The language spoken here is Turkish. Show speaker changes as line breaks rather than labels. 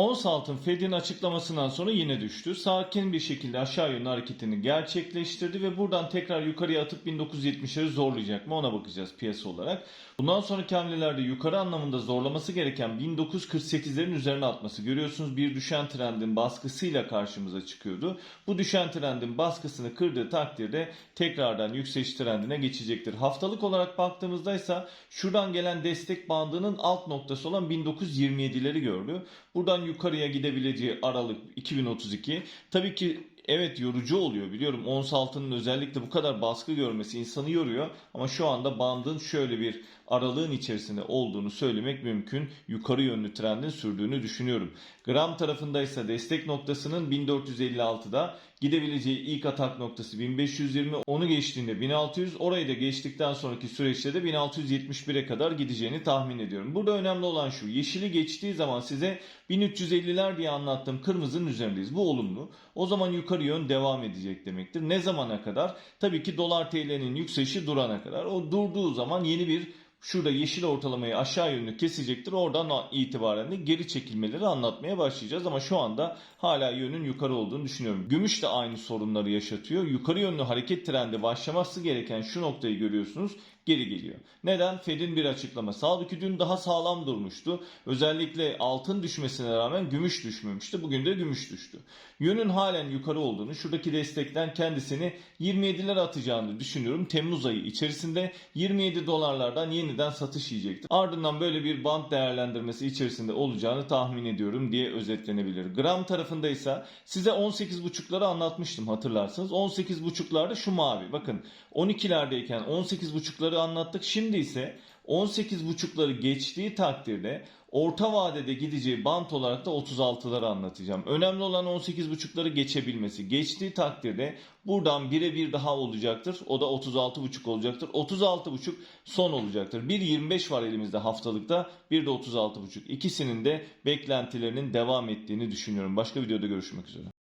Ons altın Fed'in açıklamasından sonra yine düştü. Sakin bir şekilde aşağı yönlü hareketini gerçekleştirdi ve buradan tekrar yukarıya atıp 1970'leri zorlayacak mı ona bakacağız piyasa olarak. Bundan sonraki hamlelerde yukarı anlamında zorlaması gereken 1948'lerin üzerine atması. Görüyorsunuz bir düşen trendin baskısıyla karşımıza çıkıyordu. Bu düşen trendin baskısını kırdığı takdirde tekrardan yükseliş trendine geçecektir. Haftalık olarak baktığımızda ise şuradan gelen destek bandının alt noktası olan 1927'leri gördü. Buradan yukarıya gidebileceği aralık 2032. Tabii ki evet yorucu oluyor biliyorum. Ons altının özellikle bu kadar baskı görmesi insanı yoruyor. Ama şu anda bandın şöyle bir aralığın içerisinde olduğunu söylemek mümkün. Yukarı yönlü trendin sürdüğünü düşünüyorum. Gram tarafında ise destek noktasının 1456'da gidebileceği ilk atak noktası 1520 onu geçtiğinde 1600 orayı da geçtikten sonraki süreçte de 1671'e kadar gideceğini tahmin ediyorum. Burada önemli olan şu yeşili geçtiği zaman size 1350'ler diye anlattığım kırmızının üzerindeyiz. Bu olumlu. O zaman yukarı yön devam edecek demektir. Ne zamana kadar? Tabii ki dolar TL'nin yükselişi durana kadar. O durduğu zaman yeni bir Şurada yeşil ortalamayı aşağı yönlü kesecektir. Oradan itibaren de geri çekilmeleri anlatmaya başlayacağız. Ama şu anda hala yönün yukarı olduğunu düşünüyorum. Gümüş de aynı sorunları yaşatıyor. Yukarı yönlü hareket trendi başlaması gereken şu noktayı görüyorsunuz geri geliyor. Neden? Fed'in bir açıklaması. Halbuki dün daha sağlam durmuştu. Özellikle altın düşmesine rağmen gümüş düşmemişti. Bugün de gümüş düştü. Yönün halen yukarı olduğunu, şuradaki destekten kendisini 27'lere atacağını düşünüyorum. Temmuz ayı içerisinde 27 dolarlardan yeniden satış yiyecektir. Ardından böyle bir band değerlendirmesi içerisinde olacağını tahmin ediyorum diye özetlenebilir. Gram tarafında ise size 18.5'ları anlatmıştım hatırlarsınız. 18.5'larda şu mavi. Bakın 12'lerdeyken 18.5'ları anlattık. Şimdi ise 18.5'ları geçtiği takdirde orta vadede gideceği bant olarak da 36'ları anlatacağım. Önemli olan 18.5'ları geçebilmesi. Geçtiği takdirde buradan birebir daha olacaktır. O da 36.5 olacaktır. 36.5 son olacaktır. 1.25 var elimizde haftalıkta. Bir de 36.5. İkisinin de beklentilerinin devam ettiğini düşünüyorum. Başka videoda görüşmek üzere.